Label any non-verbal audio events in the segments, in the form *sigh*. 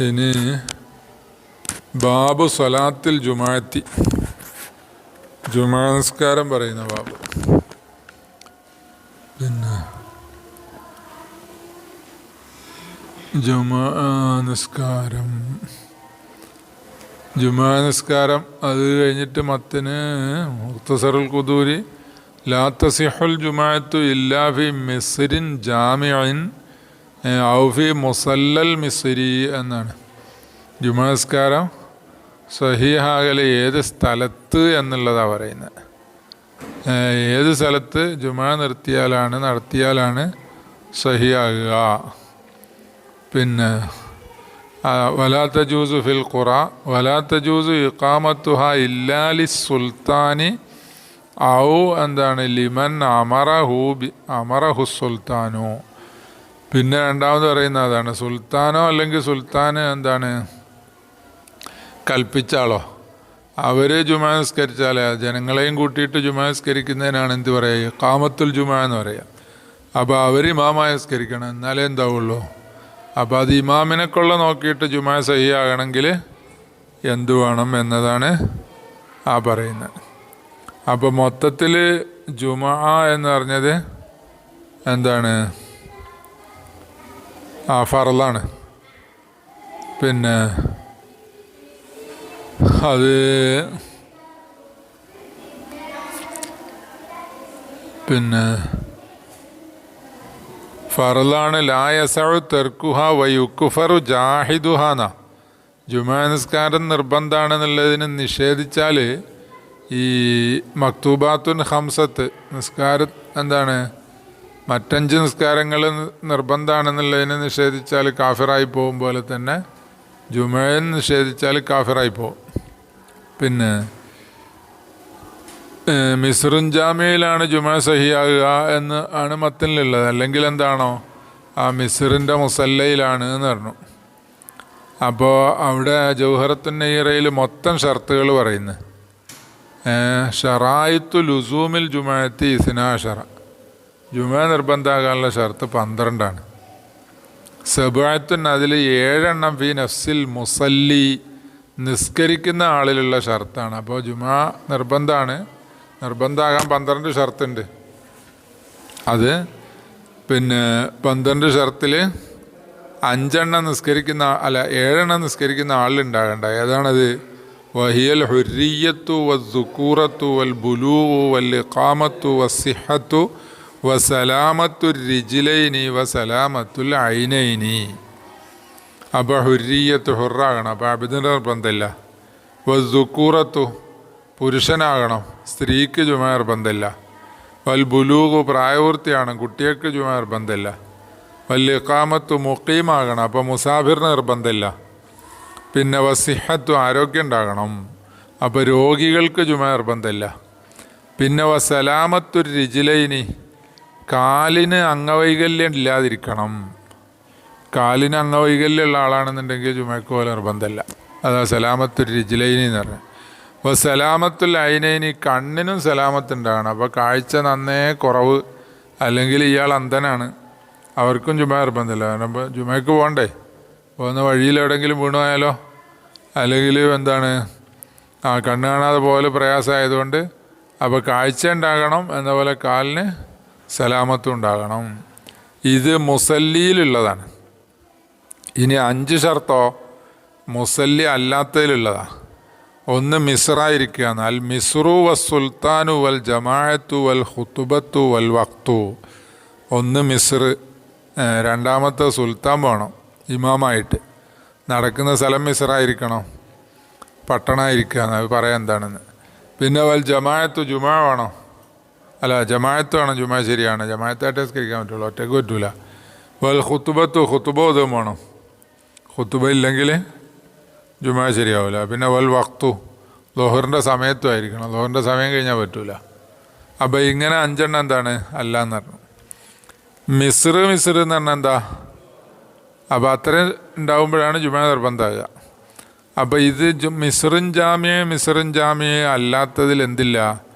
ഇനി ബാബു സ്വലാത്തിൽ ജുമാത്തി. ജുമാ നിസ്കാരം പറയുന്ന ബാബു. പിന്നെ ജുമാ ജുമാനസ്കാരം ജുമാ നിസ്കാരം അത് കഴിഞ്ഞിട്ട് മത്തിന് മുഖ്തസറുൽ കുദൂരി ലാത്തസിഹുൽ തസിഹുൽ ജുമാഅത്തു ഇല്ലാ ഫി മിസ്രിൻ ജാമിഅൻ ഔഫി മുസല്ലൽ മിസ്രി എന്നാണ്. ജുമസ്കാരം സഹിഹാകലെ ഏത് സ്ഥലത്ത് എന്നുള്ളതാണ് പറയുന്നത്. ഏത് സ്ഥലത്ത് ജുമാ നിർത്തിയാലാണ് നടത്തിയാലാണ് സഹിയാകുക പിന്നെ വലാത്ത ജൂസു ഫിൽ ഖുറ വലാത്ത ജൂസു ഇഖാമത്തുഹ ഇല്ലാലി സുൽത്താനി ഔ എന്താണ് ലിമൻ അമറഹു ബി അമറഹു സുൽത്താനു. പിന്നെ രണ്ടാമത് പറയുന്ന അതാണ് സുൽത്താനോ അല്ലെങ്കിൽ സുൽത്താന് എന്താണ്? കൽപ്പിച്ചാളോ? അവർ ജുമാ ജനങ്ങളെയും കൂട്ടിയിട്ട് ജുമാ നിസ്കരിക്കുന്നതിനാണ് എന്ത് പറയുക കാമത്തുൽ ജുമാ എന്ന് പറയുക അപ്പോൾ അവർ ഇമാമായി നിസ്കരിക്കണം എന്നാലേ എന്താവുള്ളൂ. അപ്പോൾ അത് ഇമാമിനെ നോക്കിയിട്ട് ജുമാ സഹിയാകണമെങ്കിൽ എന്തു വേണം എന്നതാണ് ആ പറയുന്നത്. അപ്പോൾ മൊത്തത്തിൽ ജുമാ എന്ന് പറഞ്ഞത് എന്താണ്? ആ ഫറലാണ്. പിന്നെ അത് പിന്നെ ഫറലാണ് ലായസഴു തെർക്കുഹ വയുക്കുഫറു ജാഹിദുഹാന ജുമാ നിസ്കാരം നിർബന്ധമാണെന്നുള്ളതിന് നിഷേധിച്ചാൽ ഈ മക്തൂബാത്തുൻ ഹംസത്ത് നിസ്കാരം എന്താണ്? മറ്റഞ്ച് നിസ്കാരങ്ങൾ നിർബന്ധമാണെന്നുള്ളതിനെ നിഷേധിച്ചാൽ കാഫിറായി പോകും പോലെ തന്നെ ജുമയെ നിഷേധിച്ചാൽ കാഫിറായി പോകും പിന്നെ മിസ്റുൻ ജാമ്യയിലാണ് ജുമ സഹിയാകുക എന്ന് ആണ് മത്തിലുള്ളത്. അല്ലെങ്കിൽ എന്താണോ? ആ മിസ്റിന്റെ മുസല്ലയിലാണ് എന്ന് പറഞ്ഞു. അപ്പോൾ അവിടെ ജൗഹറത്തുൻ നെയ്റയിൽ മൊത്തം ഷർത്തുകൾ പറയുന്നത് ഷറായിത്തു ലുസൂമിൽ ജുമായത്തി ഇസ്നാഷറ ജുമ നിർബന്ധമാകാനുള്ള ഷർത്ത് പന്ത്രണ്ടാണ്. സെബായത്തുൻ അതിൽ ഏഴെണ്ണം ഫി നഫ്സിൽ മുസല്ലി നിസ്കരിക്കുന്ന ആളിലുള്ള ഷർത്താണ്. അപ്പോൾ ജുമാ നിർബന്ധമാണ് നിർബന്ധമാകാൻ പന്ത്രണ്ട് ഷർത്തുണ്ട്. അത് പിന്നെ പന്ത്രണ്ട് ഷർത്തിൽ അഞ്ചെണ്ണം നിസ്കരിക്കുന്ന അല്ല ഏഴെണ്ണം നിസ്കരിക്കുന്ന ആളുണ്ടാകണ്ട ഏതാണത്? വഹിയൽ ഹുരിയത്തു വസുക്കൂറത്തു വൽ ബുലൂ വൽ ഇഖാമത്തു വസിഹത്തു വസലാമത്തു റിജിലൈനി വസലാമത്തുൽ ഐനൈനി. അപ്പോൾ ഹുരിയത്ത് ഹുറാകണം. അപ്പോൾ അബിദിന്റെ നിർബന്ധമില്ല. വസുക്കൂറത്തു പുരുഷനാകണം. സ്ത്രീക്ക് ചുമ നിർബന്ധമില്ല. വൽ ബുലൂഖ് പ്രായപൂർത്തിയാണ് കുട്ടികൾക്ക് ചുമ നിർബന്ധമില്ല. വൽ ഇഖാമത്തു മുക്കീമാകണം അപ്പോൾ മുസാഫിറിന് നിർബന്ധമില്ല. പിന്നെ വസിഹത്തു ആരോഗ്യം ഉണ്ടാകണം. അപ്പോൾ രോഗികൾക്ക് ചുമ നിർബന്ധമില്ല. പിന്നെ വസലാമത്തു രിജിലൈനി കാലിന് അംഗവൈകല്യം ഇല്ലാതിരിക്കണം. കാലിന് അംഗവൈകല്യമുള്ള ആളാണെന്നുണ്ടെങ്കിൽ ജുമയ്ക്ക് പോലെ നിർബന്ധമല്ല. അതാ സലാമത്തു രിജിലൈനി എന്ന് പറഞ്ഞു അപ്പോൾ സലാമത്തുൽ ഐനൈനി കണ്ണിനും സലാമത്തുണ്ടാണ്. അപ്പോൾ കാഴ്ച നന്നേ കുറവ് അല്ലെങ്കിൽ ഇയാൾ അന്ധനാണ്. അവർക്കും ജുമ നിർബന്ധമില്ല. കാരണം ഇപ്പോൾ ജുമയ്ക്ക് പോകണ്ടേ? പോകുന്ന വഴിയിൽ എവിടെയെങ്കിലും വീണുപോയാലോ? അല്ലെങ്കിൽ എന്താണ്? ആ കണ്ണ് കാണാതെ പോലെ പ്രയാസമായതുകൊണ്ട് അപ്പോൾ കാഴ്ച ഉണ്ടാകണം എന്ന പോലെ കാലിന് സലാമത്തും ഉണ്ടാകണം ഇത് മുസല്ലിയിലുള്ളതാണ്. ഇനി അഞ്ച് ഷർത്തോ മുസല്ലി അല്ലാത്തതിലുള്ളതാണ്. ഒന്ന് മിസ്റായിരിക്കുക അൽ മിസ്റു വ സുൽത്താനു വൽ ജമാഅത്തു വൽ ഹുത്തുബത്തു വൽ വക്തു ഒന്ന് മിസ്ർ രണ്ടാമത്തെ സുൽത്താൻ വേണം ഇമാമായിട്ട്. നടക്കുന്ന സ്ഥലം മിസ്റായിരിക്കണം. പട്ടണമായിരിക്കുക എന്ന് പറയാൻ എന്താണെന്ന്. പിന്നെ വൽ ജമാഅത്തു ജുമാ വേണോ. അല്ല ജമാഅത്ത് വേണം ജുമാ ശരിയാണ്. ജമാഅത്തായിട്ട് സ്കരിക്കാൻ പറ്റുള്ളൂ. ഒറ്റയ്ക്ക് പറ്റൂല. വൽ ഹുത്തുബത്തു ഹുത്തുബോധം വേണം. ഹുത്തുബ ഇല്ലെങ്കിൽ ജുമാ ശരിയാവില്ല പിന്നെ വൽ വക്തു ലോഹറിന്റെ സമയത്തും ആയിരിക്കണം. ലോഹറിന്റെ സമയം കഴിഞ്ഞാൽ പറ്റൂല. അപ്പോൾ ഇങ്ങനെ അഞ്ചെണ്ണം എന്താണ്? അല്ല എന്ന് പറഞ്ഞു. മിസ്ർ മിസ്ർ എന്ന് പറഞ്ഞാൽ എന്താ? അപ്പോൾ അത്രയും ഉണ്ടാകുമ്പോഴാണ് ജുമാ നിർബന്ധമാകുക അപ്പോൾ ഇത് മിസ്റും ജാമ്യ മിസ്റും ജാമ്യ അല്ലാത്തതിൽ എന്തില്ല?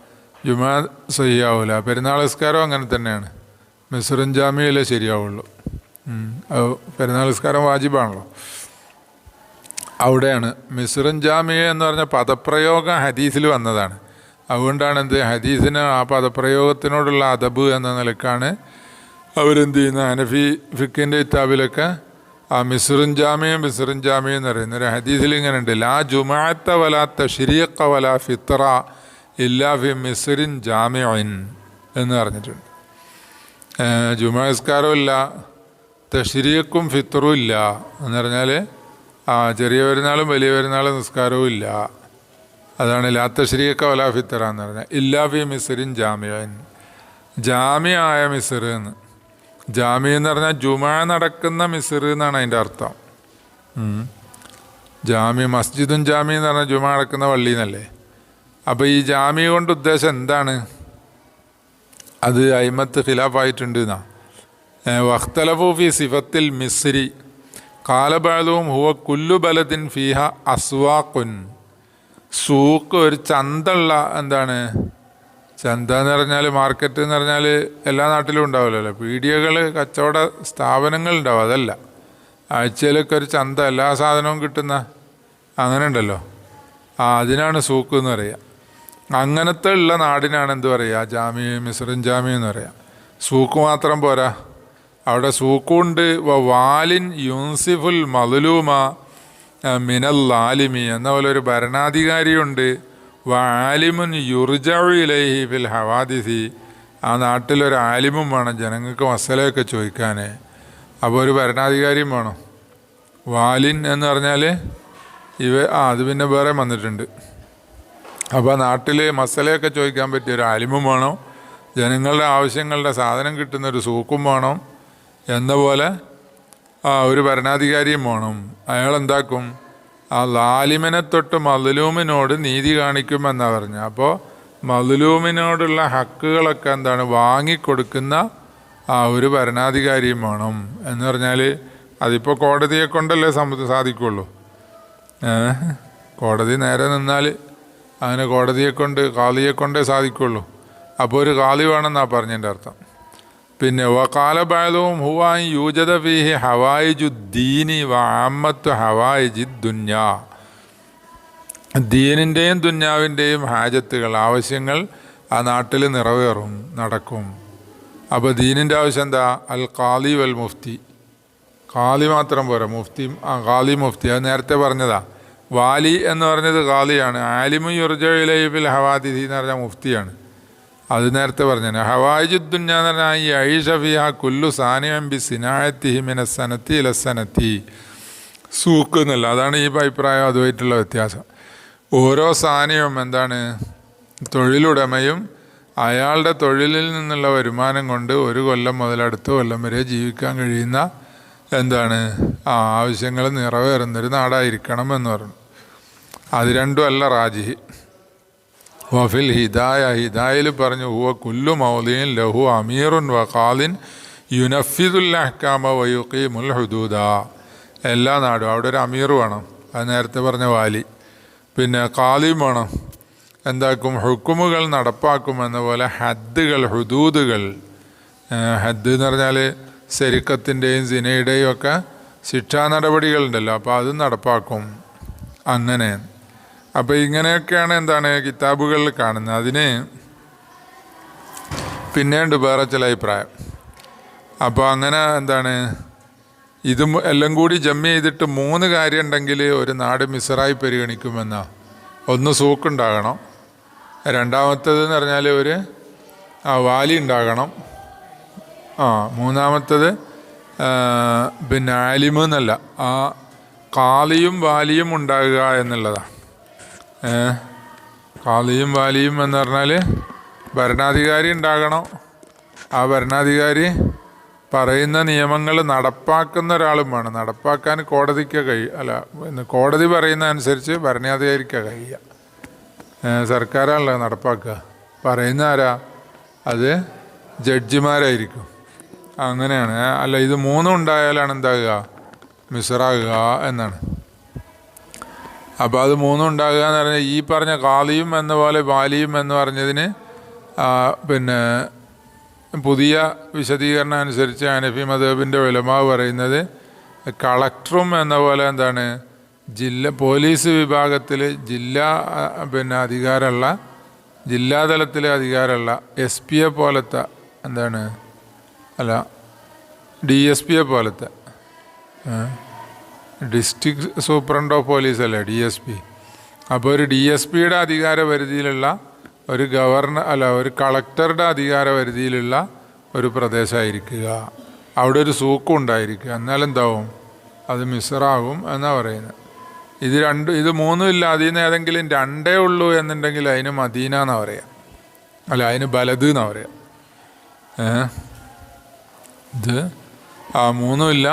ജുമാ സഹിയാവില്ല പെരുന്നാൾ നിസ്കാരം അങ്ങനെ തന്നെയാണ്. മിസ്റും ജാമ്യയിലേ ശരിയാവുള്ളൂ. പെരുന്നാൾ നിസ്കാരം വാജിബാണല്ലോ. അവിടെയാണ്. മിസ്റുൻ ജാമ്യ എന്ന് പറഞ്ഞ പദപ്രയോഗം ഹദീസിൽ വന്നതാണ്. അതുകൊണ്ടാണ് എന്ത് ഹദീസിന് ആ പദപ്രയോഗത്തിനോടുള്ള അദബ് എന്ന നിലക്കാണ് അവരെന്ത് ചെയ്യുന്ന? അനഫി ഫിക്കിന്റെ കിതാബിലൊക്കെ ആ മിസ്റും ജാമ്യം മിസ്റും ജാമ്യം എന്ന് പറയുന്ന ഒരു ഹദീസിൽ ഇങ്ങനെ ഉണ്ട്. ലാ ജുമാത്ത വല തഷ്രീഖ വല ഫിത്ര ഇല്ലാ ഫി ജാമിഅൻ ജാമിഇൻ എന്ന് പറഞ്ഞിട്ടുണ്ട്. ജുമാസ്കാരവും ഇല്ല തഷ്രീഖും ഫിത്തറും ഇല്ല എന്ന് പറഞ്ഞാൽ ആ ചെറിയ പെരുന്നാളും വലിയ പെരുന്നാളും നിസ്കാരവും ഇല്ല. അതാണ് ലാ തഷ്രീഖ വല ഫിത്തറ എന്ന് പറഞ്ഞാൽ ഇല്ലാ ഫി ജാമ്യൻ ജാമ്യായ മിസർ എന്ന്. ജാമി എന്ന് പറഞ്ഞാൽ ജുമാ നടക്കുന്ന മിസർ എന്നാണ് അതിന്റെ അർത്ഥം. ജാമ്യ ജാമി മസ്ജിദും ജാമി എന്ന് പറഞ്ഞാൽ ജുമാ നടക്കുന്ന പള്ളി എന്നല്ലേ? അപ്പോൾ ഈ ജാമ്യ കൊണ്ട് ഉദ്ദേശം എന്താണ്? അത് അയിമത്ത് ഖിലാഫായിട്ടുണ്ട് എന്നാ വഖ്തലഫൂഫി സിഫത്തിൽ മിസ്രി. കാലബാലവും ഹുവ കുല്ലു ബലത്തിൻ ഫിഹ അസ്വാഖുൻ. സൂക്ക് ഒരു ചന്തള്ള എന്താണ്? ചന്ത എന്ന് പറഞ്ഞാൽ മാർക്കറ്റ് എന്ന് പറഞ്ഞാൽ എല്ലാ നാട്ടിലും ഉണ്ടാവില്ലല്ലോ പീഡിയകൾ കച്ചവട സ്ഥാപനങ്ങൾ ഉണ്ടാവും അതല്ല. ആഴ്ചയിലൊക്കെ ഒരു ചന്ത എല്ലാ സാധനവും കിട്ടുന്ന അങ്ങനെ ഉണ്ടല്ലോ. ആ അതിനാണ് സൂക്ക് എന്ന് പറയുക അങ്ങനത്തെ ഉള്ള നാടിനാണ് എന്ത് പറയുക ജാമ്യ മിസ്റിൻ ജാമ്യം എന്ന് പറയാം. സൂക്ക് മാത്രം പോരാ. അവിടെ സൂക്കുണ്ട്. വാലിൻ യൂൻസിഫുൽ മദലൂമ മിനൽ ലാലിമി എന്ന പോലെ ഒരു ഭരണാധികാരിയുണ്ട്. വാലിമുൻ യുർജയിലൈഹി ഫിൽ ഹവാദിസി. ആ നാട്ടിലൊരു ആലിമും വേണം. ജനങ്ങൾക്ക് മസലയൊക്കെ ചോദിക്കാൻ അപ്പോൾ ഒരു ഭരണാധികാരിയും വേണം. വാലിൻ എന്ന് പറഞ്ഞാൽ ഇവ ആ അത് പിന്നെ വേറെ വന്നിട്ടുണ്ട്. അപ്പോൾ നാട്ടിൽ മസലയൊക്കെ ചോദിക്കാൻ പറ്റിയ ഒരു ആലിമും വേണം. ജനങ്ങളുടെ ആവശ്യങ്ങളുടെ സാധനം കിട്ടുന്ന ഒരു സൂക്കും വേണം. എന്ന പോലെ ഒരു ഭരണാധികാരിയും വേണം. അയാൾ എന്താക്കും? ആ ലാലിമിനെ തൊട്ട് മതിലൂമിനോട് നീതി കാണിക്കുമെന്നാണ് പറഞ്ഞു. അപ്പോൾ മതിലൂമിനോടുള്ള ഹക്കുകളൊക്കെ എന്താണ്? വാങ്ങിക്കൊടുക്കുന്ന ആ ഒരു ഭരണാധികാരിയും വേണം. എന്ന് പറഞ്ഞാൽ അതിപ്പോൾ കോടതിയെ കൊണ്ടല്ലേ സാധിക്കുള്ളൂ. കോടതി നേരെ നിന്നാൽ അങ്ങനെ കോടതിയെ കൊണ്ട് കാളിയെ കൊണ്ടേ സാധിക്കുള്ളൂ. അപ്പോൾ ഒരു കാളി വേണമെന്നാണ് പറഞ്ഞതിന്റെ അർത്ഥം. പിന്നെ വക്കാലബാലവും ഹുവായി യൂജത ഫീഹി ഹവായിജു ദീനി വാമത്ത് ഹവായിജി ദുന്യാ. ദീനിന്റെയും ദുന്യാവിന്റെയും ഹാജത്തുകൾ ആവശ്യങ്ങൾ ആ നാട്ടിൽ നിറവേറും നടക്കും. അപ്പോൾ ദീനിന്റെ ആവശ്യം എന്താ? അൽ കാലി വൽ മുഫ്തി. കാലി മാത്രം പോരാ. മുഫ്തി ആ കാലി മുഫ്തി അത് നേരത്തെ പറഞ്ഞതാ. വാലി എന്ന് പറഞ്ഞത് ഖാലിയാണ്. ആലിമു യുർജയിലൈബിൽ ഹവാതിഥി എന്ന് പറഞ്ഞാൽ മുഫ്തിയാണ്. അത് നേരത്തെ പറഞ്ഞാണ് ഹവായിജുദ്ദുഞ്ഞ എന്ന് പറഞ്ഞാൽ ഈ ഐഷഫിയ കുല്ലു സാനിയം ബി സിനായത്തിഹി മിന സനത്തി ഇലസനത്തി സൂക്ക് എന്നല്ല. അതാണ് ഈ അഭിപ്രായം അതുമായിട്ടുള്ള വ്യത്യാസം. ഓരോ സാനിയും എന്താണ്? തൊഴിലുടമയും അയാളുടെ തൊഴിലിൽ നിന്നുള്ള വരുമാനം കൊണ്ട് ഒരു കൊല്ലം മുതൽ അടുത്ത കൊല്ലം വരെ ജീവിക്കാൻ കഴിയുന്ന എന്താണ്? ആ ആവശ്യങ്ങൾ നിറവേറുന്നൊരു നാടായിരിക്കണം എന്ന് പറഞ്ഞു. അത് രണ്ടും അല്ല റാജിഹി. വഫിൽ ഹിദായ ഹിദായിൽ പറഞ്ഞു ഹുവ കുല്ലു മൗലീൻ ലഹു അമീറുൻ വഖാലിൻ യുനഫിദുൽ അഹ്കാമ മുൽ ഹുദൂദ. എല്ലാ നാടും അവിടെ ഒരു അമീർ വേണം. അത് നേരത്തെ പറഞ്ഞ വാലി. പിന്നെ കാലിം വേണം. എന്താക്കും? ഹുക്കുമുകൾ നടപ്പാക്കും എന്ന പോലെ ഹദ്ദുകൾ ഹുദൂദുകൾ. ഹദ്ദ് ഹദ് എന്ന് പറഞ്ഞാൽ ശരിക്കത്തിന്റെയും സിനയുടെയും ഒക്കെ ശിക്ഷാ നടപടികളുണ്ടല്ലോ. അപ്പോൾ അത് നടപ്പാക്കും. അങ്ങനെ. അപ്പോൾ ഇങ്ങനെയൊക്കെയാണ് എന്താണ് കിതാബുകളിൽ കാണുന്നത്. അതിന് പിന്നെയുണ്ട് വേറെ ചില അഭിപ്രായം. അപ്പോൾ അങ്ങനെ എന്താണ്? ഇത് എല്ലാം കൂടി ജമ്മ ചെയ്തിട്ട് മൂന്ന് കാര്യം ഉണ്ടെങ്കിൽ ഒരു നാട് മിസറായി പരിഗണിക്കുമെന്നാ? ഒന്ന് സൂക്കുണ്ടാകണം രണ്ടാമത്തേത് എന്ന് പറഞ്ഞാൽ ഒരു വാലി ഉണ്ടാകണം. ആ മൂന്നാമത്തത് പിന്നെ ആലിമ് എന്നല്ല. ആ കാളിയും വാലിയും ഉണ്ടാകുക എന്നുള്ളതാണ്. കാളിയും വാലിയും എന്ന് പറഞ്ഞാൽ ഭരണാധികാരി ഉണ്ടാകണം. ആ ഭരണാധികാരി പറയുന്ന നിയമങ്ങൾ നടപ്പാക്കുന്ന ഒരാളും വേണം. നടപ്പാക്കാൻ കോടതിക്ക് കഴിയും അല്ല കോടതി പറയുന്ന അനുസരിച്ച് ഭരണാധികാരിക്ക് കഴിയുക സർക്കാരാണല്ലോ നടപ്പാക്കുക. പറയുന്ന ആരാ? അത് ജഡ്ജിമാരായിരിക്കും. അങ്ങനെയാണ്. അല്ല ഇത് മൂന്നും ഉണ്ടായാലാണ് എന്താകുക? മിസറാകുക എന്നാണ്. അപ്പോൾ അത് മൂന്നും ഉണ്ടാകുക എന്ന് പറഞ്ഞാൽ ഈ പറഞ്ഞ കാളിയും എന്ന പോലെ ബാലിയും എന്ന് പറഞ്ഞതിന് പിന്നെ പുതിയ വിശദീകരണം അനുസരിച്ച് അനഫി മദേബിന്റെ വിലമാവ് പറയുന്നത് കളക്ടറും എന്ന പോലെ എന്താണ്? ജില്ല പോലീസ് വിഭാഗത്തിൽ ജില്ലാ പിന്നെ അധികാരമുള്ള ജില്ലാതലത്തിലെ അധികാരമുള്ള എസ് പിയെ പോലത്തെ എന്താണ് അല്ല ഡി എസ് പിയെ പോലത്തെ ഡിസ്ട്രിക്ട് സൂപ്രണ്ട് ഓഫ് പോലീസ് അല്ലേ ഡി എസ് പി അപ്പോൾ ഒരു ഡി എസ് പിയുടെ അധികാര പരിധിയിലുള്ള ഒരു ഗവർണർ അല്ല ഒരു കളക്ടറുടെ അധികാര പരിധിയിലുള്ള ഒരു പ്രദേശമായിരിക്കുക അവിടെ ഒരു സൂക്കും ഉണ്ടായിരിക്കുക. എന്നാലെന്താവും അത് മിസറാകും എന്നാണ് പറയുന്നത്. ഇത് രണ്ട് ഇത് മൂന്നും ഇല്ല അതിൽ നിന്ന് ഏതെങ്കിലും രണ്ടേ ഉള്ളൂ എന്നുണ്ടെങ്കിൽ അതിന് മദീന എന്നാണ് പറയുക അല്ല അതിന് ബലത് എന്നാണ് പറയുക ഏ? ഇത്. ആ മൂന്നുമില്ല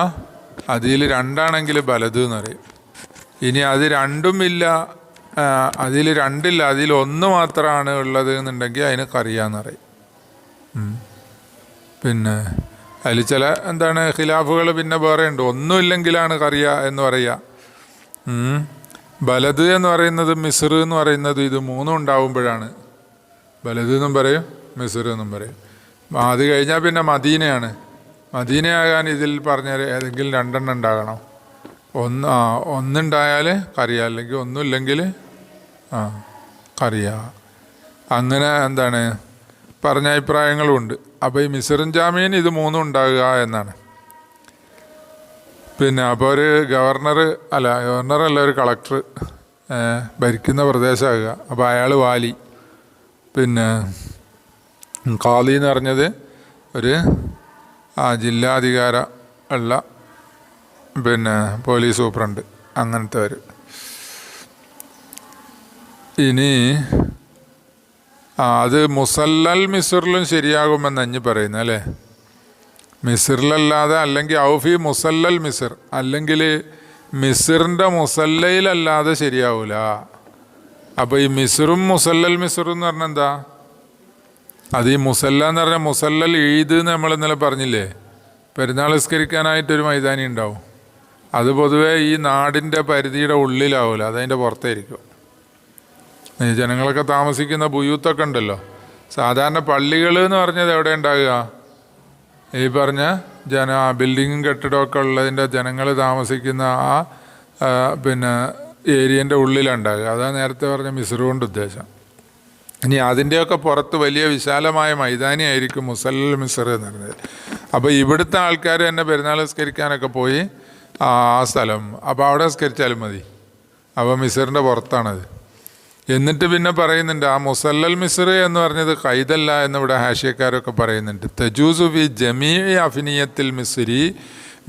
അതിൽ രണ്ടാണെങ്കിൽ ബലത് എന്ന് പറയും. ഇനി അത് രണ്ടും ഇല്ല. അതിൽ രണ്ടില്ല. അതിൽ ഒന്ന് മാത്രമാണ് ഉള്ളത് എന്നുണ്ടെങ്കിൽ അതിന് കറിയാന്ന് പറയും. പിന്നെ അതിൽ ചില എന്താണ് ഖിലാഫുകൾ പിന്നെ വേറെ ഉണ്ട്. ഒന്നുമില്ലെങ്കിലാണ് കറിയ എന്ന് പറയുക. ബലത് എന്ന് പറയുന്നത് മിസ്ർ എന്ന് പറയുന്നത് ഇത് മൂന്നും ഉണ്ടാവുമ്പോഴാണ്. ബലത് എന്നും പറയും മിസ്ർ എന്നും പറയും. അത് കഴിഞ്ഞാൽ പിന്നെ മദീനയാണ്. മദീനയാകാൻ ഇതിൽ പറഞ്ഞ ഏതെങ്കിലും രണ്ടെണ്ണം ഉണ്ടാകണം. ഒന്ന് ആ ഒന്നുണ്ടായാൽ കറിയ. അല്ലെങ്കിൽ ഒന്നുമില്ലെങ്കിൽ ആ കറിയ. അങ്ങനെ എന്താണ്? പറഞ്ഞ അഭിപ്രായങ്ങളുമുണ്ട് അപ്പോൾ ഈ മിസറും ജാമീൻ ഇത് മൂന്നും ഉണ്ടാകുക എന്നാണ്. പിന്നെ അപ്പോൾ ഒരു ഗവർണർ അല്ല ഗവർണർ അല്ല ഒരു കളക്ടർ ഭരിക്കുന്ന പ്രദേശമാകുക. അപ്പോൾ അയാൾ വാലി. പിന്നെ ഖാലി എന്ന് പറഞ്ഞത് ഒരു ആ ജില്ലാധികാര ഉള്ള പിന്നെ പോലീസ് സൂപ്രണ്ട് അങ്ങനത്തെ ഒരു. ഇനി അത് മുസല്ലൽ മിസറിലും ശരിയാകുമെന്ന് അഞ്ഞ് പറയുന്നു അല്ലേ? മിസറിലല്ലാതെ അല്ലെങ്കിൽ ഔഫി മുസല്ലൽ മിസർ അല്ലെങ്കിൽ മിസറിന്റെ മുസല്ലയിലല്ലാതെ ശരിയാവൂല. അപ്പോൾ ഈ മിസറും മുസല്ലൽ മിസറും എന്ന് പറഞ്ഞാൽ എന്താ? അത് ഈ മുസല്ല എന്ന് പറഞ്ഞാൽ മുസല്ലൽ ഈദ് എന്ന് നമ്മൾ ഇന്നലെ പറഞ്ഞില്ലേ? പെരുന്നാൾ നിസ്കരിക്കാനായിട്ടൊരു മൈതാനി ഉണ്ടാവും. അത് പൊതുവേ ഈ നാടിന്റെ പരിധിയുടെ ഉള്ളിലാവില്ല അതതിന്റെ പുറത്തായിരിക്കും. ജനങ്ങളൊക്കെ താമസിക്കുന്ന ബുയൂത്തൊക്കെ ഉണ്ടല്ലോ. സാധാരണ പള്ളികൾ എന്ന് പറഞ്ഞത് എവിടെ ഉണ്ടാകുക? ഈ പറഞ്ഞ ജന ബിൽഡിങ്ങും കെട്ടിടമൊക്കെ ഉള്ളതിന്റെ ജനങ്ങൾ താമസിക്കുന്ന ആ ആ, പിന്നെ ഏരിയന്റെ ഉള്ളിലുണ്ടാകുക അതാണ് നേരത്തെ പറഞ്ഞ മിസ്രുകൊണ്ട് ഉദ്ദേശം. ഇനി അതിന്റെയൊക്കെ പുറത്ത് വലിയ വിശാലമായ മൈതാനിയായിരിക്കും മുസല്ലൽ മിസർ എന്ന് പറയുന്നത് അപ്പോൾ ഇവിടുത്തെ ആൾക്കാർ തന്നെ പെരുന്നാൾ സ്കരിക്കാനൊക്കെ പോയി ആ സ്ഥലം. അപ്പോൾ അവിടെ സംസ്കരിച്ചാലും മതി. അപ്പോൾ മിസറിന്റെ പുറത്താണത്. എന്നിട്ട് പിന്നെ പറയുന്നുണ്ട് ആ മുസല്ലൽ മിസർ എന്ന് പറഞ്ഞത് കൈതല്ല എന്ന് ഇവിടെ ഹാഷ്യക്കാരൊക്കെ പറയുന്നുണ്ട്. തജൂസു ഫി ജമീ അഫിനിയത്തിൽ മിസ്രി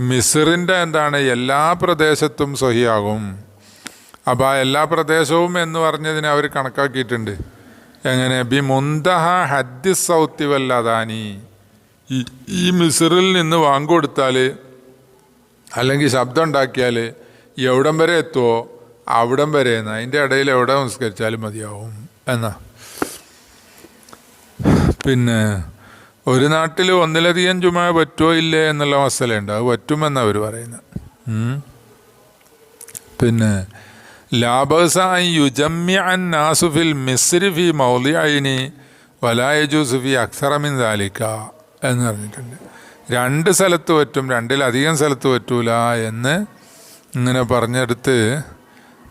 മിസറിന്റെ എന്താണ് എല്ലാ പ്രദേശത്തും സഹിയാകും. അപ്പോൾ ആ എല്ലാ പ്രദേശവും എന്ന് പറഞ്ഞതിനെ അവർ കണക്കാക്കിയിട്ടുണ്ട്. എങ്ങനെ? ബി മുന്തഹ ഹദ്ദി സൗത്തി വല്ലതാനി ഈ മിസറിൽ നിന്ന് വാങ്ങിക്കൊടുത്താൽ അല്ലെങ്കിൽ ശബ്ദം ഉണ്ടാക്കിയാൽ എവിടം വരെ എത്തുമോ അവിടം വരെ എന്നാ അതിന്റെ ഇടയിൽ എവിടെ സംസ്കരിച്ചാലും മതിയാവും എന്നാ. പിന്നെ ഒരു നാട്ടിൽ ഒന്നിലധികം ചുമ പറ്റുമോ ഇല്ലേ എന്നുള്ള മസലുണ്ട് അത് പറ്റുമെന്നാണ് അവർ പറയുന്നത്. പിന്നെ ലാബസായി യുജമ്യൻ നാസുഫിൽ മിസ്രി ഫി മൗലിഅയിനി വലായജൂസ് ഫി അക്സറമിൻ ദാലിക്ക എന്ന് പറഞ്ഞിട്ടുണ്ട്. രണ്ട് സ്ഥലത്ത് പറ്റും രണ്ടിലധികം സ്ഥലത്ത് പറ്റൂല എന്ന് ഇങ്ങനെ പറഞ്ഞെടുത്ത്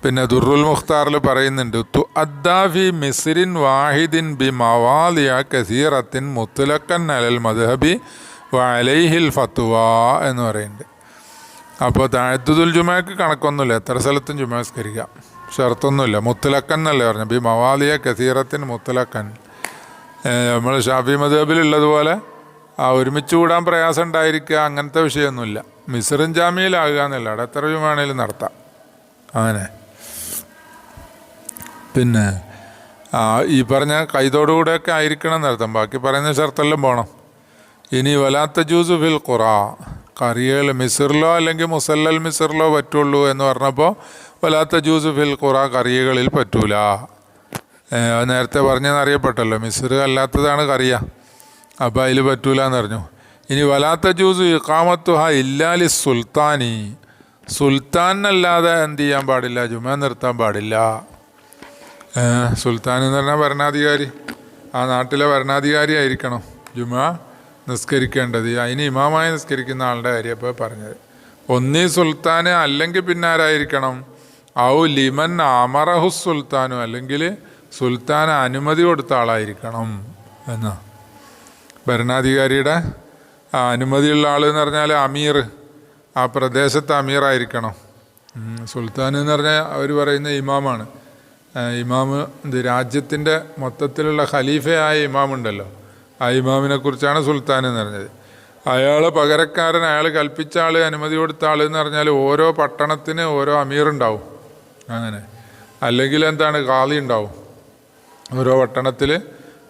പിന്നെ ദുർറുൽ മുഖ്താറിൽ പറയുന്നുണ്ട് തു അദ്ദാഫി മിസ്രിൻ വാഹിദിൻ ബി മവാലിയ കസീറത്തിൻ മുത്തുലക്കൻ അലൽ മദ്ഹബി വലൈഹിൽ ഫത്വ എന്ന് പറയുന്നുണ്ട്. അപ്പോൾ താഴത്തുൽ ജുമാക്ക് കണക്കൊന്നുമില്ല. എത്ര സ്ഥലത്തും ജുമാസ്കരിക്കാം ഷർത്തൊന്നുമില്ല. മുത്തലക്കൻ എന്നല്ലേ പറഞ്ഞു ബി മവാദിയ കസീറത്തിൻ മുത്തലക്കൻ നമ്മൾ ഷാഫി മദബിലുള്ളതുപോലെ ആ ഒരുമിച്ച് കൂടാൻ പ്രയാസം ഉണ്ടായിരിക്കുക അങ്ങനത്തെ വിഷയമൊന്നുമില്ല. മിസറും ജാമ്യയിലാകുക എന്നല്ല. അവിടെ എത്ര വേണേലും നടത്താം. അങ്ങനെ. പിന്നെ ഈ പറഞ്ഞ കൈതോടുകൂടെയൊക്കെ ആയിരിക്കണം എന്നർത്ഥം. ബാക്കി പറയുന്ന ഷർത്തെല്ലാം പോകണം ഇനി വലാത്ത ജ്യൂസ് ഫിൽ ഖുറ. കറികൾ മിസറിലോ അല്ലെങ്കിൽ മുസല്ലൽ മിസറിലോ പറ്റുള്ളൂ എന്ന് പറഞ്ഞപ്പോൾ വലാത്ത ജ്യൂസ് ഫിൽ ഖുറ കറിയകളിൽ പറ്റൂല. നേരത്തെ പറഞ്ഞെന്നറിയപ്പെട്ടല്ലോ മിസർ അല്ലാത്തതാണ് കറിയ. അപ്പോൾ അതിൽ പറ്റൂല എന്ന് പറഞ്ഞു. ഇനി വലാത്ത ജ്യൂസ് ഇക്കാമത്തുഹ ഇല്ലാലി സുൽത്താനി. സുൽത്താനല്ലാതെ എന്ത് ചെയ്യാൻ പാടില്ല? ജുമ നിർത്താൻ പാടില്ല. സുൽത്താൻ എന്ന് പറഞ്ഞാൽ ഭരണാധികാരി. ആ നാട്ടിലെ ഭരണാധികാരി ആയിരിക്കണം. ജുമ നിസ്കരിക്കേണ്ടത്. അതിന് ഇമാമായി നിസ്കരിക്കുന്ന ആളുടെ കാര്യം ഇപ്പോൾ പറഞ്ഞത്. ഒന്നീ സുൽത്താന് അല്ലെങ്കിൽ പിന്നെ ആരായിരിക്കണം? ഔ ലിമൻ അമറഹു സുൽത്താനു. അല്ലെങ്കിൽ സുൽത്താൻ അനുമതി കൊടുത്ത ആളായിരിക്കണം എന്നാ. ഭരണാധികാരിയുടെ അനുമതിയുള്ള ആൾ എന്ന് പറഞ്ഞാൽ അമീർ. ആ പ്രദേശത്തെ അമീറായിരിക്കണം സുൽത്താൻ എന്ന് പറഞ്ഞാൽ അവർ പറയുന്ന ഇമാമാണ്. ഇമാമ് ഇത് രാജ്യത്തിന്റെ മൊത്തത്തിലുള്ള ഖലീഫയായ ഇമാമുണ്ടല്ലോ. ആ ഇമാമിനെ കുറിച്ചാണ് സുൽത്താൻ എന്ന് പറഞ്ഞത്. അയാൾ പകരക്കാരൻ അയാൾ കൽപ്പിച്ച ആൾ അനുമതി കൊടുത്ത ആൾ എന്ന് പറഞ്ഞാൽ ഓരോ പട്ടണത്തിന് ഓരോ അമീർ ഉണ്ടാവും. അങ്ങനെ. അല്ലെങ്കിൽ എന്താണ്? കാളി ഉണ്ടാവും. ഓരോ പട്ടണത്തിൽ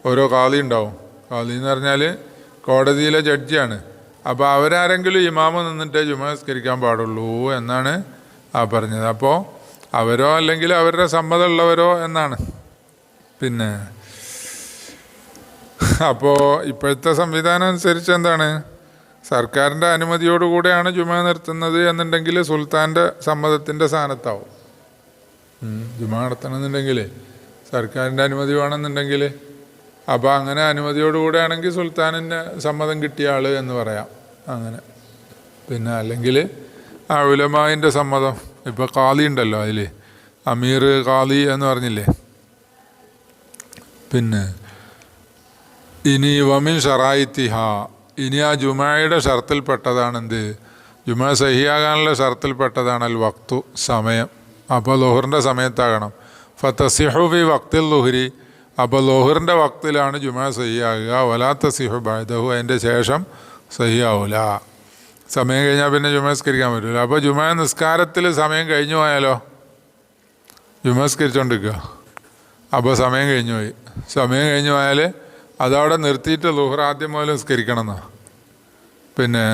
ഓരോ കാളി ഉണ്ടാവും. കാളി എന്ന് പറഞ്ഞാൽ കോടതിയിലെ ജഡ്ജിയാണ്. അപ്പോൾ അവരാരെങ്കിലും ഇമാമ നിന്നിട്ടേ ജുമസ്കരിക്കാൻ പാടുള്ളൂ എന്നാണ് ആ പറഞ്ഞത്. അപ്പോൾ അവരോ അല്ലെങ്കിൽ അവരുടെ സമ്മതമുള്ളവരോ എന്നാണ്. പിന്നെ *laughs* അപ്പോൾ ഇപ്പോഴത്തെ സംവിധാനം അനുസരിച്ച് എന്താണ്? സർക്കാരിന്റെ അനുമതിയോടുകൂടെയാണ് ജുമ നിർത്തുന്നത് എന്നുണ്ടെങ്കിൽ സുൽത്താന്റെ സമ്മതത്തിന്റെ സ്ഥാനത്താവും. ജുമ നടത്തണമെന്നുണ്ടെങ്കിൽ സർക്കാരിന്റെ അനുമതി വേണമെന്നുണ്ടെങ്കിൽ. അപ്പോൾ അങ്ങനെ അനുമതിയോടുകൂടെ ആണെങ്കിൽ സുൽത്താനിന്റെ സമ്മതം കിട്ടിയ ആൾ എന്ന് പറയാം. അങ്ങനെ. പിന്നെ അല്ലെങ്കിൽ ആ സമ്മതം. ഇപ്പോൾ കാളി ഉണ്ടല്ലോ അതിൽ അമീർ കാളി എന്ന് പറഞ്ഞില്ലേ? പിന്നെ ഇനി വമിൻ ഷറായിത്തിഹ. ഇനി ആ ജുമായുടെ ഷർത്തിൽപ്പെട്ടതാണ് എന്ത് ജുമ സഹിയാകാനുള്ള ഷർത്തിൽപ്പെട്ടതാണ് അൽ വക്തു സമയം. അപ്പോൾ ലോഹറിന്റെ സമയത്താകണം. ഫത്തസിഹുബി വക്തിൽ ലുഹരി. അപ്പോൾ ലോഹറിന്റെ വക്തിലാണ് ജുമ സഹിയാകുക. വലാത്ത സിഹു ബൈദഹു അതിന്റെ ശേഷം സഹിയാവൂല. സമയം കഴിഞ്ഞാൽ പിന്നെ ജുമസ്കരിക്കാൻ പറ്റില്ല അപ്പോൾ ജുമ നിസ്കാരത്തിൽ സമയം കഴിഞ്ഞു പോയാലോ? ജുമസ്കരിച്ചോണ്ടിരിക്കുക അപ്പോൾ സമയം കഴിഞ്ഞു പോയി. സമയം കഴിഞ്ഞു പോയാൽ അതവിടെ നിർത്തിയിട്ട് ലുഹർ ആദ്യം മുതൽ നിസ്കരിക്കണം എന്നാ പിന്നെ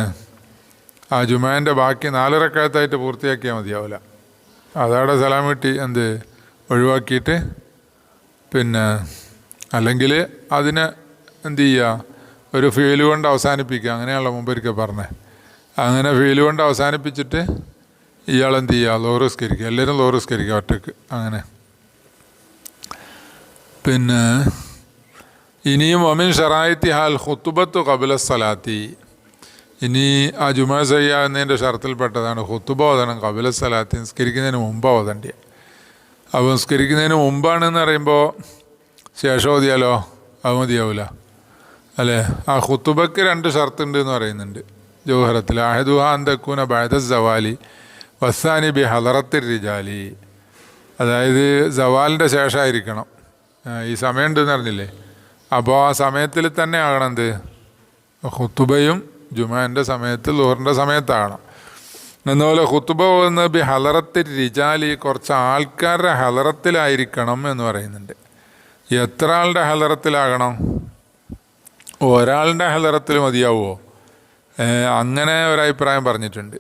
ആ ജുമാന്റെ ബാക്കി നാലരക്കാലത്തായിട്ട് പൂർത്തിയാക്കിയാൽ മതിയാവില്ല അതവിടെ സലാം കിട്ടി എന്ത് ഒഴിവാക്കിയിട്ട് പിന്നെ അല്ലെങ്കിൽ അതിനെ എന്ത് ചെയ്യുക ഒരു ഫീൽ കൊണ്ട് അവസാനിപ്പിക്കുക അങ്ങനെയാണല്ലോ മുമ്പൊരിക്കൽ പറഞ്ഞത് അങ്ങനെ ഫീൽ കൊണ്ട് അവസാനിപ്പിച്ചിട്ട് ഇയാൾ ചെയ്യുക ലോറിസ്കരിക്കുക എല്ലാവരും ലോറിസ്കരിക്കുക ഒറ്റയ്ക്ക് അങ്ങനെ. പിന്നെ ഇനിയും ഒമിൻ ഷറായിത്തി ഹാൽ ഹുത്തുബത്തു കബില സലാത്തി. ഇനി ആ ജുമാ സയ്യാകുന്നതിന്റെ ഷർത്തിൽപ്പെട്ടതാണ് ഹുത്തുബ ഓതണം കബില സലാത്തി നിസ്കരിക്കുന്നതിന് മുമ്പ് ഓതണ്ടിയ. അപ്പോൾ നിസ്കരിക്കുന്നതിന് മുമ്പാണെന്ന് പറയുമ്പോൾ ശേഷം ഓതിയാലോ? അത് മതിയാവില്ല അല്ലേ? ആ ഹുത്തുബയ്ക്ക് രണ്ട് ഷർത്തുണ്ട് എന്ന് പറയുന്നുണ്ട്. ജോഹറത്തിൽ അഹദുഹ അന്തക്കൂന ബൈദ സവാലി വസാനി ബി ഹലറത്തിൽ റിജാലി. അതായത് സവാലിന്റെ ശേഷമായിരിക്കണം. ഈ സമയമുണ്ടെന്ന് അറിഞ്ഞില്ലേ? അപ്പോൾ ആ സമയത്തിൽ തന്നെ ആകണം എന്ത്? ഹുത്തുബയും ജുമാന്റെ സമയത്ത് ലോറിന്റെ സമയത്താകണം. എന്നപോലെ ഹുത്തുബ പോകുന്നത് ബി ഹലറത്തിൽ റിജാലി കുറച്ച് ആൾക്കാരുടെ ഹലറത്തിലായിരിക്കണം എന്ന് പറയുന്നുണ്ട്. എത്ര ആളുടെ ഹലറത്തിലാകണം? ഒരാളുടെ ഹലറത്തിൽ മതിയാവുമോ അങ്ങനെ ഒരഭിപ്രായം പറഞ്ഞിട്ടുണ്ട്.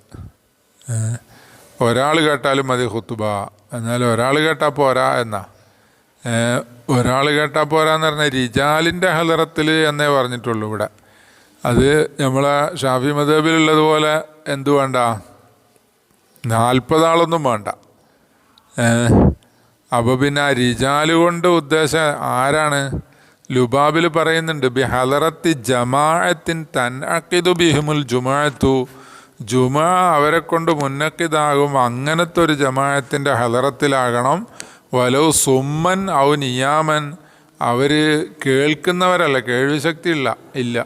ഒരാൾ കേട്ടാലും മതി ഹുത്തുബ എന്നാൽ ഒരാൾ കേട്ടാൽ പോരാ എന്നാ. ഒരാൾ കേട്ടാൽ പോരാന്ന് പറഞ്ഞാൽ റിജാലിന്റെ ഹലറത്തിൽ എന്നേ പറഞ്ഞിട്ടുള്ളൂ ഇവിടെ. അത് നമ്മളെ ഷാഫി മദബിലുള്ളതുപോലെ എന്തു വേണ്ട? നാൽപ്പതാളൊന്നും വേണ്ട. അപ്പോൾ പിന്നെ ആ റിജാൽ കൊണ്ട് ഉദ്ദേശം ആരാണ്? ലുബാബിൽ പറയുന്നുണ്ട് ബി ഹലറത്തി ജമാഅത്തിൻ തൻ അക്കിദു ബിഹിമുൽ ജുമാഅത്തു. ജുമാ അവരെ കൊണ്ട് മുന്നക്കിതാകും അങ്ങനത്തെ ഒരു ജമാഅത്തിന്റെ ഹലറത്തിലാകണം. വലോ സുമ്മൻ ഔ നിയാമൻ. അവർ കേൾക്കുന്നവരല്ല കേൾവി ശക്തി ഇല്ല. ഇല്ല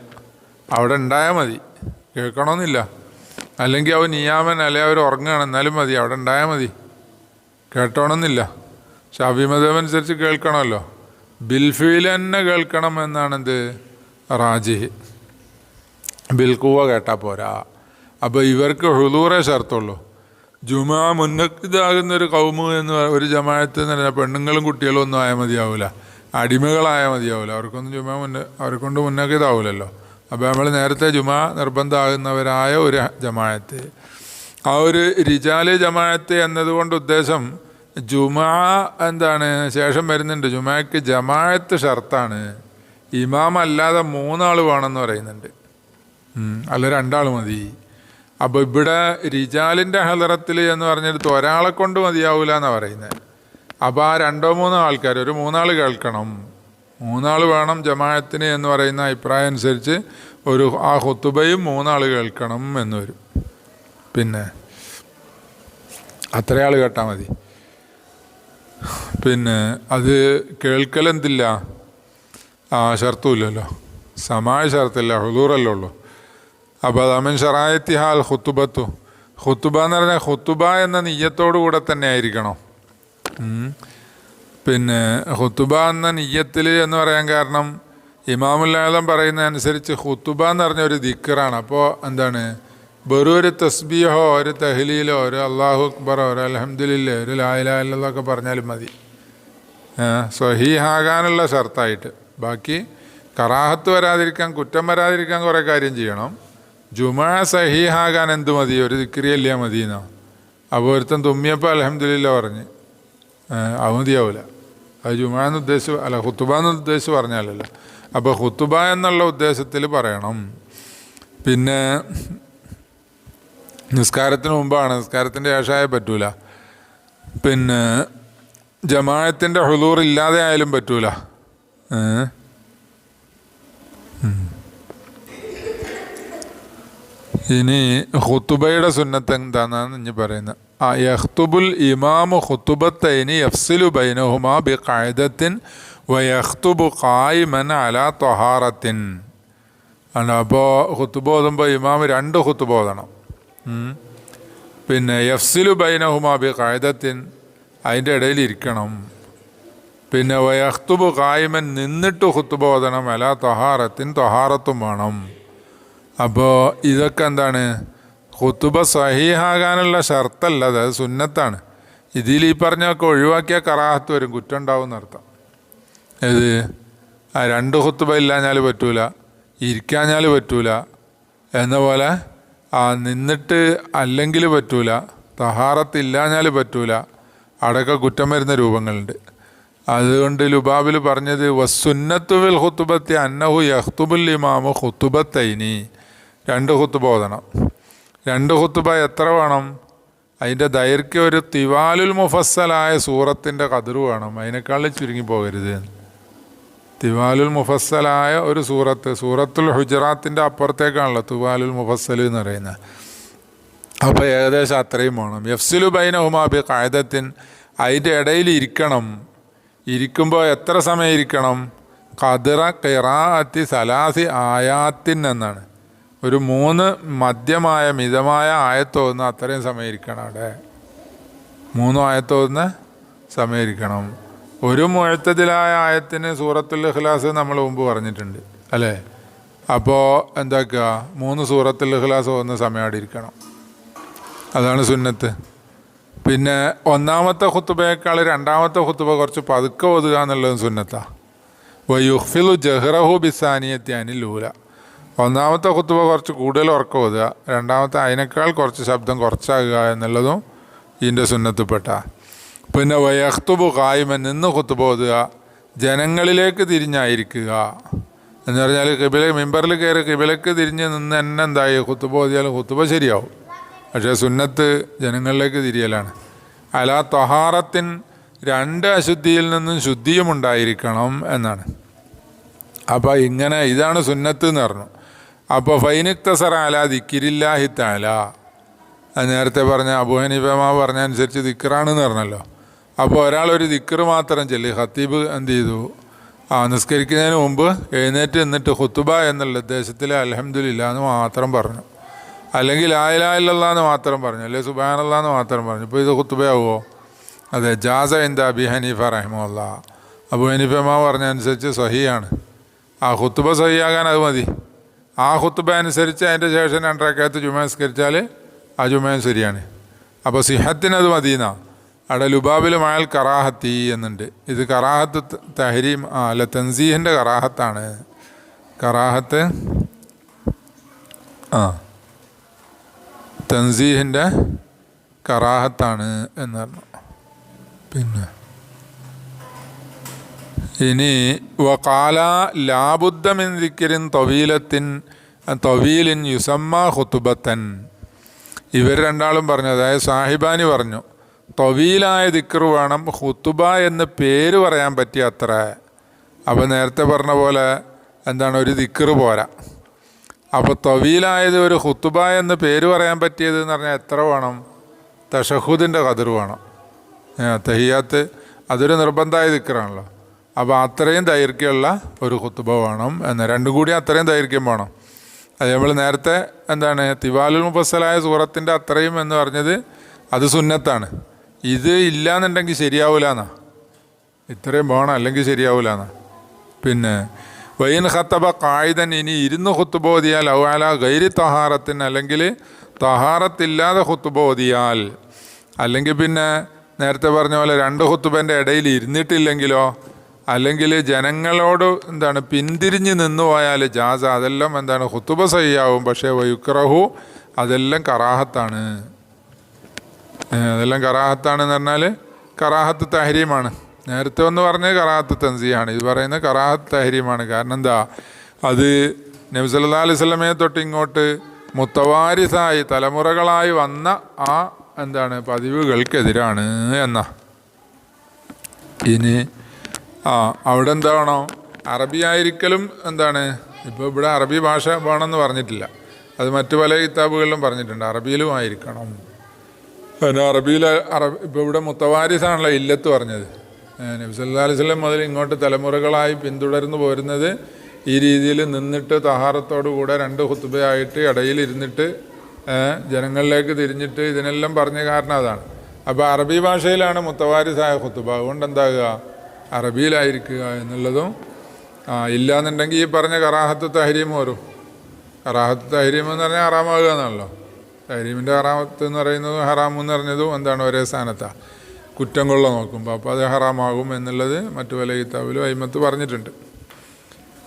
അവിടെ ഉണ്ടായാൽ മതി. കേൾക്കണമെന്നില്ല. അല്ലെങ്കിൽ അവൻ നിയാമൻ അല്ലെങ്കിൽ അവർ ഉറങ്ങുകയാണ് എന്നാലും മതി. അവിടെ ഉണ്ടായാൽ മതി. കേട്ടോണമെന്നില്ല. പക്ഷെ അഭിമതമനുസരിച്ച് കേൾക്കണമല്ലോ. ബിൽഫീൽ തന്നെ കേൾക്കണം എന്നാണെന്ത്? റാജി ബിൽക്കുവ കേട്ടാൽ പോരാ. അപ്പോൾ ഇവർക്ക് ഹുദൂറേ ഷർത്തുള്ളൂ ജുമാ മുന്നക്കിതാകുന്ന ഒരു കൗമ് എന്ന് ഒരു ജമാഅത്ത് എന്ന് പറഞ്ഞാൽ പെണ്ണുങ്ങളും കുട്ടികളും ഒന്നും ആയാൽ മതിയാവില്ല അടിമകളായാൽ മതിയാവില്ല അവർക്കൊന്നും ജുമാ മുന്ന അവർക്കൊണ്ട് കൊണ്ട് മുന്നക്കിതാവില്ലല്ലോ അപ്പോൾ നമ്മൾ നേരത്തെ ജുമാ നിർബന്ധമാകുന്നവരായ ഒരു ജമാഅത്ത്. ആ ഒരു റിജാൽ ജമാഅത്ത് എന്നതുകൊണ്ട് ഉദ്ദേശം ജുമാ എന്താണ് ശേഷം വരുന്നുണ്ട്. ജുമാക്ക് ജമാഅത്ത് ഷർത്താണ്. ഇമാം അല്ലാതെ മൂന്നാൾ വേണമെന്ന് പറയുന്നുണ്ട്. അല്ല രണ്ടാൾ മതി. അപ്പോൾ ഇവിടെ റിജാലിന്റെ ഹലറത്തിൽ എന്ന് പറഞ്ഞെടുത്ത് ഒരാളെ കൊണ്ട് മതിയാവില്ല എന്നാണ് പറയുന്നത് അപ്പോൾ ആ രണ്ടോ മൂന്നോ ആൾക്കാർ ഒരു മൂന്നാൾ കേൾക്കണം. മൂന്നാൾ വേണം ജമാഅത്തിന് എന്ന് പറയുന്ന അഭിപ്രായം അനുസരിച്ച് ഒരു ആ ഹുത്തുബയും മൂന്നാൾ കേൾക്കണം എന്ന് വരും. പിന്നെ അത്രയാൾ കേട്ടാൽ മതി. പിന്നെ അത് കേൾക്കലെന്തില്ല? ആ ഷർത്തുമില്ലല്ലോ സമായ ഷർത്തില്ല ഹുദൂറല്ലേ ഉള്ളൂ. അപ്പോൾ അതമൻ ഷറായത്തിഹാൽ ഹുത്തുബത്തു ഹുത്തുബ എന്ന് പറഞ്ഞാൽ ഹുത്തുബ എന്ന നെയ്യത്തോടുകൂടെ തന്നെ ആയിരിക്കണം. പിന്നെ ഹുത്തുബ എന്ന നെയ്യത്തിൽ എന്ന് പറയാൻ കാരണം ഇമാമുല്ലാലം പറയുന്ന അനുസരിച്ച് ഹുത്തുബ എന്ന് പറഞ്ഞ ഒരു ദിക്കറാണ്. അപ്പോൾ എന്താണ്? വെറും ഒരു തസ്ബിയഹോ ഒരു തഹ്ലീലോ ഒരു അള്ളാഹു അക്ബറോ ഒരു അലഹമ്മദില്ലോ ഒരു ലായിലാലൊക്കെ പറഞ്ഞാലും മതി. സ്വഹീഹാകാനുള്ള ഷർത്തായിട്ട്. ബാക്കി കറാഹത്ത് വരാതിരിക്കാൻ കുറ്റം വരാതിരിക്കാൻ കുറേ കാര്യം ചെയ്യണം. ജുമാ സഹീഹാകാൻ എന്ത് മതി? ഒരു ദിക്രിയല്ല മതി എന്നോ അപ്പോൾ ഒരുത്തൻ തുമ്മിയപ്പോൾ അലഹമ്മദില്ല പറഞ്ഞ് അത് മതിയാവില്ല അത് ജുമാ എന്ന് ഉദ്ദേശിച്ച് അല്ല ഹുത്തുബ എന്ന് ഉദ്ദേശിച്ച് പറഞ്ഞാലല്ല. അപ്പോൾ ഹുത്തുബ എന്നുള്ള ഉദ്ദേശത്തിൽ പറയണം. പിന്നെ നിസ്കാരത്തിന് മുമ്പാണ് നിസ്കാരത്തിന്റെ ശേഷമായ പറ്റൂല. പിന്നെ ജമായത്തിന്റെ ഹുലൂർ ഇല്ലാതെ ആയാലും പറ്റൂല. ഏഹ് ഇനി ഹുത്തുബയുടെ സുന്നത്ത് എന്താണെന്നാണ് ഇനി പറയുന്നത്. ആ യഹ്തുബുൽ ഇമാമു ഹുത്തുബത്തൈനി യഫ്സിലു ബൈനഹുമാ ബി വ യഖ്തുബു ഖായിമൻ അലാ തൊഹാറത്തിൻ. ആണ് അപ്പോൾ ഹുത്തുബോധുമ്പോൾ ഇമാമ് രണ്ട് ഹുത്തുബോധണം പിന്നെ യഫ്സിലു ബൈനഹുമാ ബി കായതത്തിൻ അതിന്റെ ഇടയിൽ ഇരിക്കണം. പിന്നെ വയഹ്തുബു കായ്മൻ നിന്നിട്ട് ഹുത്തുബ അല തൊഹാറത്തിൻ തൊഹാറത്തും വേണം. അപ്പോൾ ഇതൊക്കെ എന്താണ്? ഹുത്തുബ സഹീഹാകാനുള്ള ഷർത്തല്ല അത് സുന്നത്താണ്. ഇതിൽ ഈ പറഞ്ഞൊക്കെ ഒഴിവാക്കിയ കറാഹത്ത് വരും കുറ്റം ഉണ്ടാവും എന്നർത്ഥം ഏത്? ആ രണ്ട് ഹുത്തുബ ഇല്ലാഞ്ഞാൽ പറ്റൂല ഇരിക്കാഞ്ഞാൽ പറ്റൂല എന്ന പോലെ ആ നിന്നിട്ട് അല്ലെങ്കിൽ പറ്റൂല തഹാറത്ത് ഇല്ലാഞ്ഞാൽ പറ്റൂല അടക്ക കുറ്റം വരുന്ന രൂപങ്ങളുണ്ട്. അതുകൊണ്ട് ലുബാബിൽ പറഞ്ഞത് വസുന്നത്തുവിൽ ഹുത്തുബത്തി അന്നഹു യഹ്തുബുൽ ഇമാമു ഹുത്തുബത്തൈനി രണ്ട് ഹുത്തുബ ഓതണം രണ്ട് ഹുത്തുബ എത്ര വേണം? അതിന്റെ ദൈർഘ്യം ഒരു തിവാലുൽ മുഫസ്സലായ സൂറത്തിന്റെ കതിർ വേണം. അതിനേക്കാളും ചുരുങ്ങി പോകരുത്. തിവാലുൽ മുഫസ്സലായ ഒരു സൂറത്ത് സൂറത്തുൽ ഹുജറാത്തിന്റെ അപ്പുറത്തേക്കാണല്ലോ തിവാലുൽ മുഫസ്സൽ എന്ന് പറയുന്നത്. അപ്പോൾ ഏകദേശം അത്രയും വേണം. യഫ്സുലു ബൈന ഹുമാബി കായതത്തിൻ അതിന്റെ ഇടയിൽ ഇരിക്കണം. ഇരിക്കുമ്പോൾ എത്ര സമയം ഇരിക്കണം? കതിറ കിറാത്തി സലാസി ആയാത്തിൻ എന്നാണ്. ഒരു മൂന്ന് മധ്യമായ മിതമായ ആയത്തോന്ന് അത്രയും സമയിരിക്കണം അവിടെ. മൂന്ന് ആയത്തോന്ന് സമയം ഇരിക്കണം ഒരു മുഴത്തതിലായ ആയത്തിന് സൂറത്തുൽ ഇഖ്ലാസ് നമ്മൾ മുമ്പ് പറഞ്ഞിട്ടുണ്ട് അല്ലേ? അപ്പോൾ എന്താക്കുക? മൂന്ന് സൂറത്തുൽ ഇഖ്ലാസ് ഒന്ന് സമയം അവിടെ ഇരിക്കണം. അതാണ് സുന്നത്ത്. പിന്നെ ഒന്നാമത്തെ ഹുത്തുബയേക്കാൾ രണ്ടാമത്തെ ഹുത്തുബ കുറച്ച് പതുക്കെ ഒതുക എന്നുള്ളതും സുന്നത്താണ് വയുഹ്ഫിലു ജഹ്റഹു ബിസാനിയത്യാനി അനിലൂല ഒന്നാമത്തെ കുത്തുവ കുറച്ച് കൂടുതൽ ഉറക്കം ഓതുക. രണ്ടാമത്തെ അതിനേക്കാൾ കുറച്ച് ശബ്ദം കുറച്ചാകുക എന്നുള്ളതും ഇതിന്റെ സുന്നത്തിൽപ്പെട്ട പിന്നെ വയഹ്തുബു കായ്മ നിന്ന് ഹുത്തുബ ഓതുക. ജനങ്ങളിലേക്ക് തിരിഞ്ഞായിരിക്കുക. എന്ന് പറഞ്ഞാൽ കിബില മിമ്പറിൽ കയറി കിബിലക്ക് തിരിഞ്ഞ് നിന്ന് തന്നെ എന്തായി? ഹുത്തുബ ഓതിയാലും കുത്തുബ ശരിയാവും. പക്ഷേ സുന്നത്ത് ജനങ്ങളിലേക്ക് തിരിയലാണ്. അല തൊഹാറത്തിൻ രണ്ട് അശുദ്ധിയിൽ നിന്നും ശുദ്ധിയും ഉണ്ടായിരിക്കണം എന്നാണ്. അപ്പോൾ ഇങ്ങനെ ഇതാണ് സുന്നത്ത് എന്ന് പറഞ്ഞു. അപ്പോൾ ഫൈനിക്തസറ അല ദിക്കിരില്ലാഹി താല നേരത്തെ പറഞ്ഞ അബുഹനിബമ പറഞ്ഞ അനുസരിച്ച് ദിക്കറാണെന്ന് പറഞ്ഞല്ലോ. അപ്പോൾ ഒരാൾ ഒരു ദിക്കറ് മാത്രം ചൊല്ലി. ഹത്തീബ് എന്ത് ചെയ്തു ആ നിസ്കരിക്കുന്നതിന് മുമ്പ് എഴുന്നേറ്റ് എന്നിട്ട് ഹുത്തുബ എന്നുള്ള ഉദ്ദേശത്തിൽ അലഹമ്മദില്ല എന്ന് മാത്രം പറഞ്ഞു. അല്ലെങ്കിൽ ആയിലായില്ല എന്ന് മാത്രം പറഞ്ഞു. അല്ലെ സുബാനല്ല എന്ന് മാത്രം പറഞ്ഞു. ഇപ്പോൾ ഇത് ഹുത്തുബയാവുമോ അതെ ജാസ എന്താ അബി ഹനീഫ റഹിമുല്ല അബു ഹനീഫമ പറഞ്ഞ അനുസരിച്ച് സഹിയാണ് ആ ഹുത്തുബ സഹിയാകാൻ അത് മതി. ആ ഹുത്തുബ അനുസരിച്ച് അതിന്റെ ശേഷം രണ്ടരക്കകത്ത് ജുമ നിസ്കരിച്ചാൽ ആ ജുമയും ശരിയാണ്. അപ്പോൾ സിഹത്തിന് അത് മദീന അവിടെ ലുബാബിൽ മഴൽ കറാഹത്തി എന്നുണ്ട്. ഇത് കറാഹത്ത് തഹരീം അല്ല തൻസീഹിന്റെ കറാഹത്താണ്. കറാഹത്ത് ആ തൻസീഹിന്റെ കറാഹത്താണ് എന്ന് പറഞ്ഞു. പിന്നെ ഇനി വകാല ലാബുദ്ധമിൻ ദിക്കരിൻ തൊവീലത്തിൻ തൊവീലിൻ യുസമ്മ ഹുത്തുബത്തൻ ഇവർ രണ്ടാളും പറഞ്ഞു അതായത് സാഹിബാനി പറഞ്ഞു തൊവീലായ ദിക്കർ വേണം ഹുത്തുബ എന്ന് പേര് പറയാൻ പറ്റിയ അത്ര അപ്പോൾ നേരത്തെ പറഞ്ഞ പോലെ എന്താണ് ഒരു ദിക്കർ പോരാ. അപ്പോൾ തൊവീലായത് ഒരു ഹുത്തുബ എന്ന് പേര് പറയാൻ പറ്റിയത് എന്ന് പറഞ്ഞാൽ എത്ര വേണം? തഷഹുദിന്റെ കതിർ വേണം. തഹിയാത്ത് അതൊരു നിർബന്ധമായ ദിക്കറാണല്ലോ അപ്പോൾ അത്രയും ദൈർഘ്യമുള്ള ഒരു കുത്തുബ വേണം എന്ന്. രണ്ടും കൂടി അത്രയും ദൈർഘ്യം വേണം. അത് നമ്മൾ നേരത്തെ എന്താണ് തിവാലുൽ മുഫസ്സലായ സൂറത്തിന്റെ അത്രയും എന്ന് പറഞ്ഞത് അത് സുന്നത്താണ്. ഇത് ഇല്ലയെന്നുണ്ടെങ്കിൽ ശരിയാവൂല എന്നാ ഇത്രയും വേണം അല്ലെങ്കിൽ ശരിയാവൂല എന്നാ പിന്നെ വൈൻ ഖത്തബ കായിദൻ ഇനി ഇരുന്ന് ഹുത്തുബ ഓതിയാൽ ഔഅല ഗൈരി തഹാറത്തിന് അല്ലെങ്കിൽ തഹാറത്തില്ലാതെ ഹുത്തുബ ഓതിയാൽ. അല്ലെങ്കിൽ പിന്നെ നേരത്തെ പറഞ്ഞ പോലെ രണ്ട് കുത്തുബന്റെ ഇടയിൽ ഇരുന്നിട്ടില്ലെങ്കിലോ അല്ലെങ്കിൽ ജനങ്ങളോട് എന്താണ് പിന്തിരിഞ്ഞ് നിന്നു പോയാൽ ജാസ അതെല്ലാം എന്താണ് ഹുത്തുബ സയ്യാവും പക്ഷേ വയുക്രഹു അതെല്ലാം കറാഹത്താണ്. അതെല്ലാം കറാഹത്താണെന്ന് പറഞ്ഞാൽ കറാഹത്ത് തഹരീമാണ്. നേരത്തെ ഒന്ന് പറഞ്ഞത് കറാഹത്ത് തൻസിയാണ് ഇത് പറയുന്നത് കറാഹത്ത് തഹരീമാണ്. കാരണം എന്താ? അത് നബ്സല്ലാ അലൈഹി സ്വലമയെ തൊട്ട് ഇങ്ങോട്ട് മുത്തവാരിസായി തലമുറകളായി വന്ന ആ എന്താണ് പതിവുകൾക്കെതിരാണ് എന്നാ. ഇനി ആ അവിടെ എന്താണോ അറബി ആയിരിക്കലും എന്താണ്? ഇപ്പോൾ ഇവിടെ അറബി ഭാഷ വേണമെന്ന് പറഞ്ഞിട്ടില്ല. അത് മറ്റു പല കിതാബുകളിലും പറഞ്ഞിട്ടുണ്ട്. അറബിയിലും ആയിരിക്കണം. പിന്നെ അറബിയിൽ അറബി ഇപ്പോൾ ഇവിടെ മുത്തവാരിസാണല്ലോ ഇല്ലത്ത് പറഞ്ഞത്. നബി സല്ലാ അലൈഹി സ്വലം മുതൽ ഇങ്ങോട്ട് തലമുറകളായി പിന്തുടർന്നു പോരുന്നത് ഈ രീതിയിൽ നിന്നിട്ട് തഹാറത്തോടുകൂടെ രണ്ട് ഹുത്തുബയായിട്ട് ഇടയിൽ ഇരുന്നിട്ട് ജനങ്ങളിലേക്ക് തിരിഞ്ഞിട്ട് ഇതിനെല്ലാം പറഞ്ഞ കാരണം അതാണ്. അപ്പോൾ അറബി ഭാഷയിലാണ് മുത്തവാരിസായ ഹുത്തുബ അതുകൊണ്ട് എന്താകുക? അറബിയിലായിരിക്കുക എന്നുള്ളതും ആ, ഇല്ലാന്നുണ്ടെങ്കിൽ ഈ പറഞ്ഞ കറാഹത്ത് തഹരീം വരും. കറാഹത്ത് തഹരീം എന്ന് പറഞ്ഞാൽ ഹറാമാകുക എന്നാണല്ലോ. തഹരീമിന്റെ ഹറാമത്ത് എന്ന് പറയുന്നതും ഹറാം എന്ന് പറഞ്ഞതും എന്താണ് ഒരേ സ്ഥാനത്താണ് കുറ്റം കൊള്ള നോക്കുമ്പോൾ അപ്പോൾ അത് ഹറാമാകും എന്നുള്ളത് മറ്റു പല കിതാബിലും അയിമത്ത് പറഞ്ഞിട്ടുണ്ട്.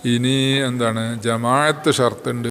ഇനി എന്താണ്? ജമാഅത്ത് ഷർത്തുണ്ട്.